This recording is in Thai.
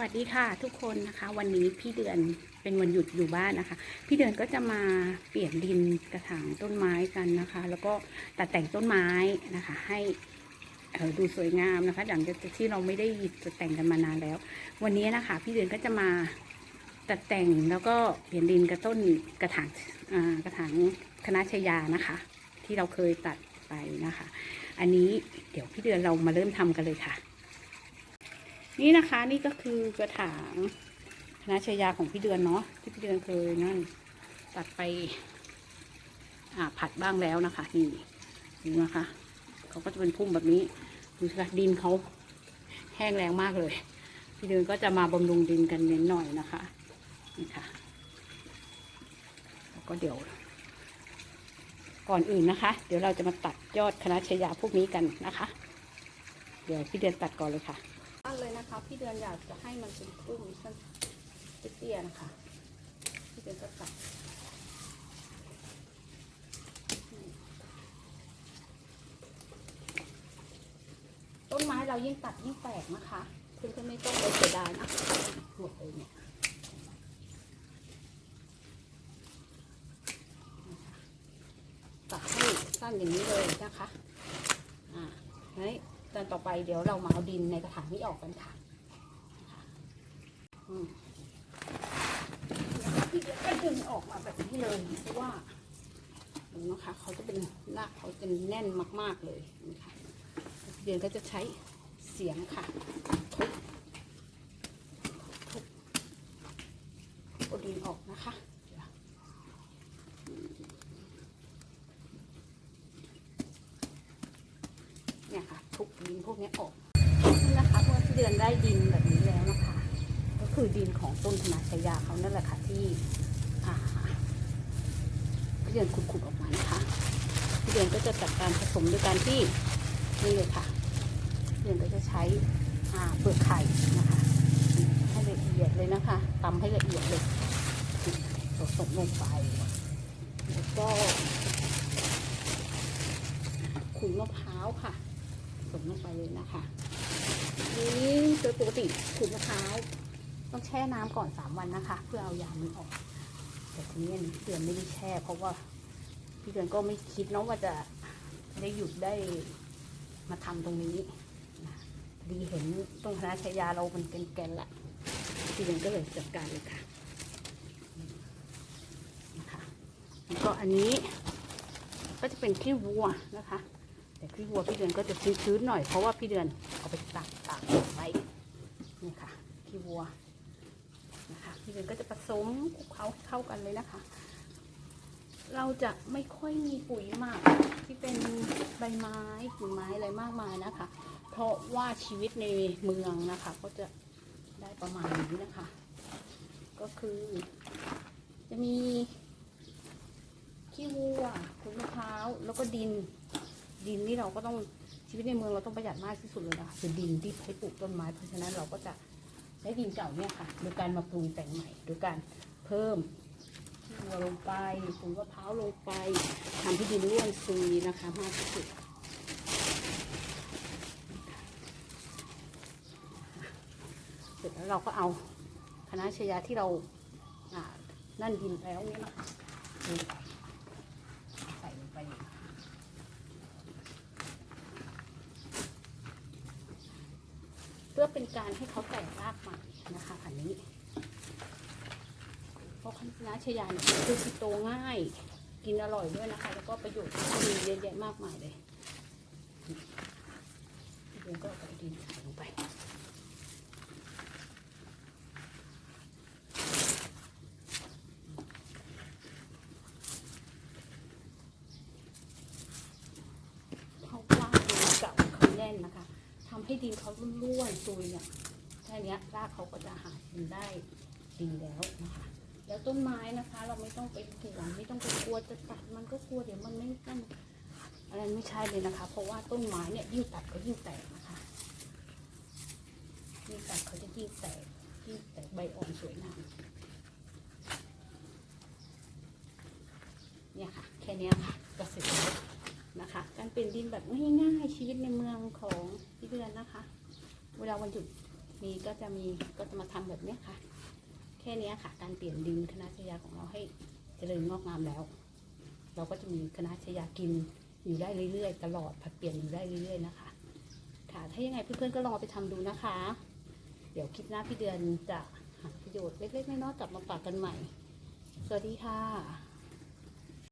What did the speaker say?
วัสดีค่ะทุกคนนะคะ วันนี้พี่เดือนเป็นวันหยุดอยู่บ้านนะคะ พี่เดือนก็จะมาเปลี่ยนดินกระถางต้นไม้กันนะคะ แล้วก็ตัดแต่งต้นไม้นะคะ ให้ดูสวยงามนะคะหลังจากที่เราไม่ได้ตัดแต่งกันมานานแล้ว วันนี้นะคะ พี่เดือนก็จะมาตัดแต่งแล้วก็เปลี่ยนดินกระต้นกระถางกระถางคณะชยานะคะ ที่เราเคยตัดไปนะคะ อันนี้เดี๋ยวพี่เดือนเรามาเริ่มทำกันเลยค่ะ นี่นะคะนี่ก็คือกระถางคณะชายาของพี่เดือนเนาะที่พี่เดือนเคยนั่นตัดไปอ่าผัดบ้างแล้วนะคะนี่ดูนะคะเขาก็จะเป็นพุ่มแบบนี้ดูสิคะดินเขาแห้งแรงมากเลย พี่เดือนก็จะมาบำรุงดินกันเน้นหน่อยนะคะนี่ค่ะแล้วก็เดี๋ยว ก่อนอื่นนะคะ เดี๋ยวเราจะมาตัดยอดคณะชายาพวกนี้กันนะคะ เดี๋ยวพี่เดือนตัดก่อนเลยค่ะ เลยนะคะ พี่เดือนอยากจะให้มันเป็นพุ่มสั้นเตี้ยๆนะคะพี่เดือนก็ตัดต้นไม้เรายิ่งตัดยิ่งแตกนะคะเพื่อนๆไม่ต้องไปเสียดายนะหมดเลยเนี่ยตัดให้สั้นอย่างนี้เลยนะคะอ่าเฮ้ย ตอนต่อไปเดี๋ยวเรามาเอาดินในกระถางนี้ออกกันค่ะพี่เดี๋ยวก็ดึงออกมาแบบนี้เลยเพราะว่าดูนะคะเขาจะเป็นรากเขาจะแน่นมาก ๆเลยนะคะเดือนก็จะใช้เสียงค่ะทุบทุบเอาดินออกนะคะเดี๋ยวเนี่ยค่ะ ทุบดิ นพวกนี้ออกนี่นะคะเมื่อพี่เดือนได้ดินแบบนี้แล้วนะคะ ก็คือดินของต้นธนาชยาเขานั่นแหละค่ะที่พี่เดือนขุดๆออกมานะคะพี่เดือนก็จะจัดการผสมด้วยการที่นี่เลยค่ะพี่เดือนก็จะใช้เปลือกไข่นะคะให้ละเอียดเลยนะคะตำให้ละเอียดเลยผสมลงไปแล้วก็ขุยมะพร้าวค่ะ สมลงไปเลยนะคะ นี่โดยปกติขูดมะพร้าวต้องแช่น้ำก่อนสามวันนะคะ เพื่อเอายามันออก แต่ทีนี้พี่เดือนไม่ได้แช่ เพราะว่าพี่เดือนก็ไม่คิดเนาะว่าจะได้หยุดได้มาทำตรงนี้ดีเห็นตรงคณะชายาเรามันเป็นแกนละพี่เดือนก็เลยจัดการเลยค่ะนะคะแล้วก็อันนี้ก็จะเป็นขี้วัวนะคะ แต่ขี้วัวพี่เดือนก็จะชื้นๆหน่อยเพราะว่าพี่เดือนเอาไปตากตากไว้นี่ค่ะขี้วัวนะคะพี่เดือนก็จะผสมคลุกเคล้าเข้ากันเลยนะคะ เราจะไม่ค่อยมีปุ๋ยหมากที่เป็นใบไม้กิ่งไม้อะไรมากมายนะคะ เพราะว่าชีวิตในเมืองนะคะ ก็จะได้ประมาณนี้นะคะ ก็คือจะมีขี้วัวขุนมะพร้าวแล้วก็ดิน ดินนี่เราก็ต้องชีวิตในเมืองเราต้องประหยัดมากที่สุดเลยนะคะคือดินที่ใช้ปลูกต้นไม้เพราะฉะนั้นเราก็จะใช้ดินเก่าเนี่ยค่ะโดยการมาปรุงแต่งใหม่โดยการเพิ่มขี้วัวลงไปปุ๋ยมะพร้าวลงไปทำให้ดินร่วนซุยนะคะมากที่สุดเสร็จแล้วเราก็เอาคณะชยาที่เราอ่านั่นดินแล้วเนี่ยนะคะนี่ใส่ลงไปเลย เพื่อเป็นการให้เขาแตกรากใหม่นะคะอันนี้เพราะคณะชยาเนี่ยคือสิโตง่าย กินอร่อยด้วยนะคะ แล้วก็ประโยชน์ก็มีเยอะแยะมากมายเลยเดี๋ยวก็เอาไปดินใส่ลงไป เพราะว่าดินเก่าเขาแน่นนะคะทำ ให้ดินเขาร่วนๆซุยเนี่ยแค่เนี้ยรากเขาก็จะหากินได้ดีแล้วนะคะ แล้วต้นไม้นะคะ เราไม่ต้องไปห่วงไม่ต้องไปกลัวจะตัดมันก็กลัวเดี๋ยวมันไม่นั่นอะไรไม่ใช่เลยนะคะ เพราะว่าต้นไม้เนี่ยยิ่งตัดก็ยิ่งแตกนะคะยิ่งตัดเขาจะยิ่งแตกยิ่งแตกใบอ่อนสวยงามเนี่ยค่ะแค่เนี้ยค่ะก็เสร็จ นะคะ การเปลี่ยนดินแบบง่ายๆชีวิตในเมืองของพี่เดือนนะคะ เวลาวันหยุดมีก็จะมีก็จะมาทำแบบนี้ค่ะ แค่นี้ค่ะ การเปลี่ยนดินคณะชยาของเราให้เจริญงอกงามแล้ว เราก็จะมีคณะชยากินอยู่ได้เรื่อยๆ ตลอดผัดเปลี่ยนอยู่ได้เรื่อยๆนะคะ ค่ะถ้ายังไงเพื่อนๆก็ลองไปทำดูนะคะ เดี๋ยวคลิปหน้าพี่เดือนจะหาประโยชน์เล็กๆน้อยๆกลับมาฝากกันใหม่ สวัสดีค่ะ